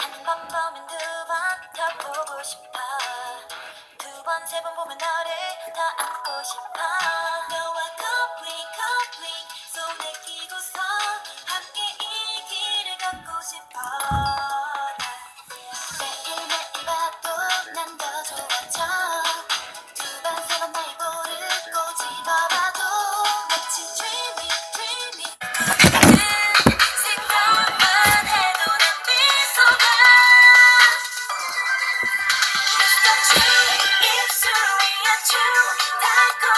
한번 보면 두 번 더 보고 싶어. 두 번 세 번 보면 너를 더 안고 싶어 to that goal.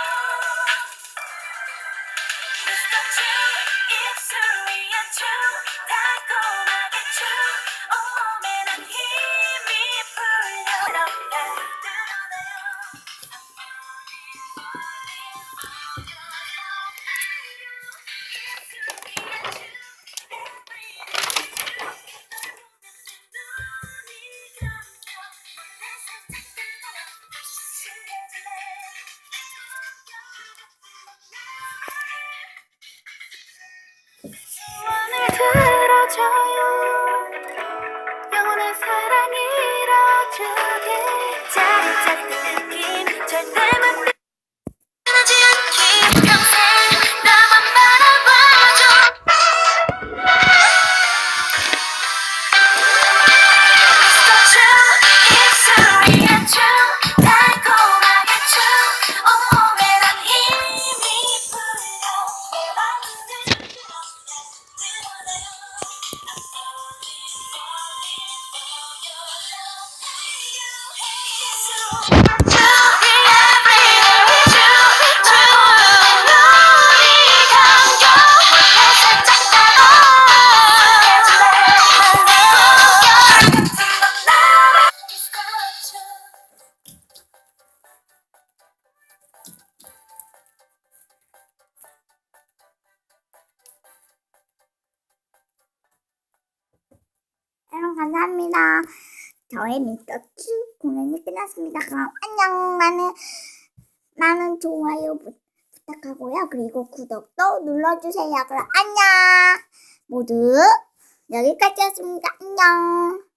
들어줘요. 영원한 사랑 이뤄주게 짜릿짜릿한 느낌. 절대 감사합니다. 저의 미스터츄 공연이 끝났습니다. 그럼 안녕. 나는 나는 좋아요 부, 부탁하고요. 그리고 구독도 눌러주세요. 그럼 안녕. 모두 여기까지였습니다. 안녕.